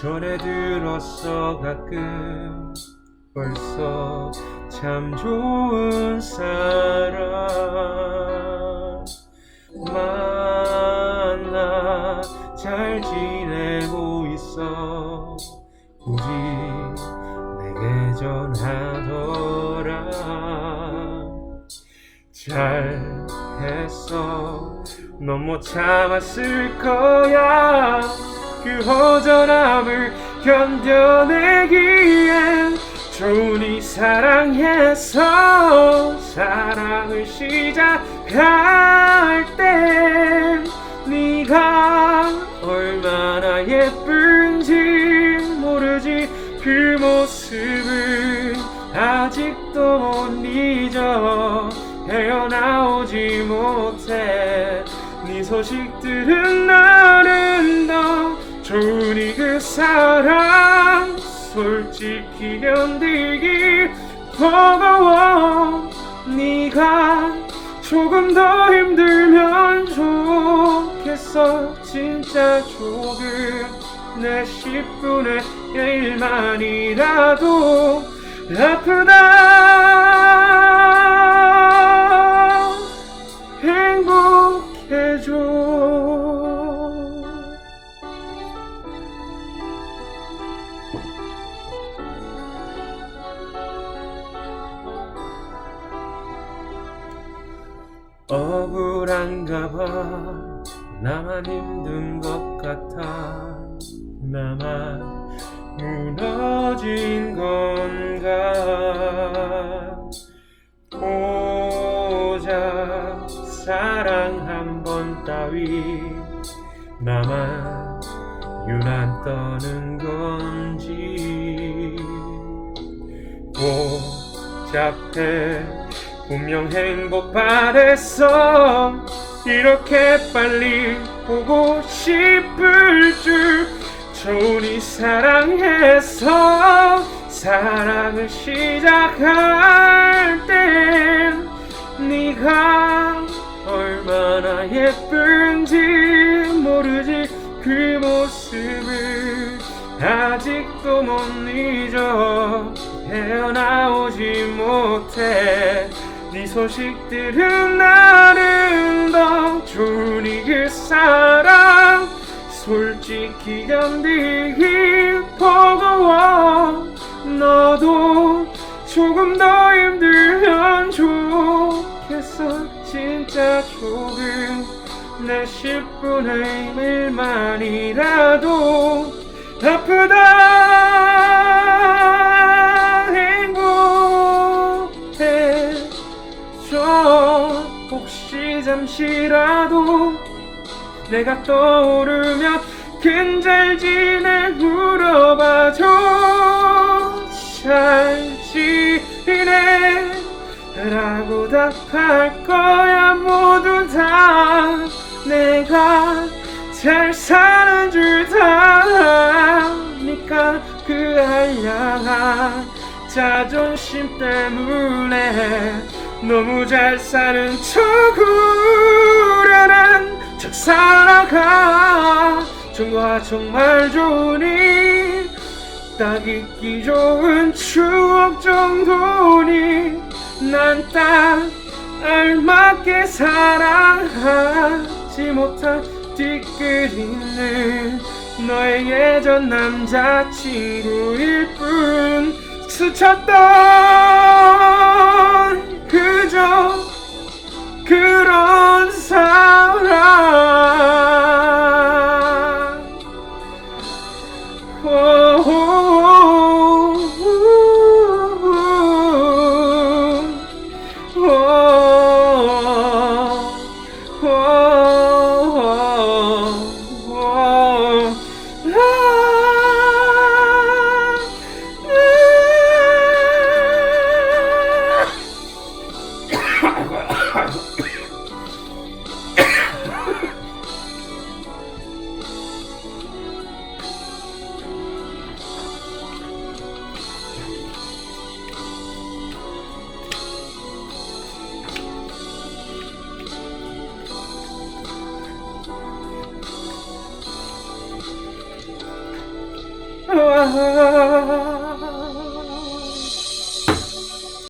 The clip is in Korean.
전해 들었어 가끔. 벌써 참 좋은 사람. 만나 잘 지내고 있어. 굳이 내게 전하더라. 잘 했어. 넌 못 참았을 거야 그 허전함을 견뎌내기엔 좋으니 사랑해서 사랑을 시작할 때 네가 얼마나 예쁜지 모르지. 그 모습을 아직도 못 잊어 헤어나오지 못해. 네 소식들은 더 좋으니 그 사랑 솔직히 견디기 버거워. 네가 조금 더 힘들면 좋겠어. 진짜 조금 내 10분의 1만이라도 아프다 억울한가 봐. 나만 힘든 것 같아. 나만 무너진 건가. 고작 사랑 한 번 따위. 나만 유난 떠는 건지. 복잡해 분명 행복 바랬어. 이렇게 빨리 보고 싶을 줄 좋으니 사랑해서 사랑을 시작할 땐 네가 얼마나 예쁜지 모르지. 그 모습을 아직도 못 잊어 헤어나오지 못해 네 소식들은 더 좋으니 그 사랑. 솔직히 견디기 버거워. 너도 조금 더 힘들면 좋겠어. 진짜 조금 내 10분의 1만이라도 아프다 혹시 잠시라도 내가 떠오르면 근잘 지내 물어봐줘. 잘 지내. 라고 답할 거야. 모두 다 내가 잘 사는 줄다 아니까 그 알량한 자존심 때문에 너무 잘 사는 척 우려난 척 살아가 정말 정말 좋으니 딱 잊기 좋은 추억 정도니 난 딱 알맞게 사랑하지 못한 뒤끝 있는 너의 예전 남자친구일 뿐 스쳤던 heart.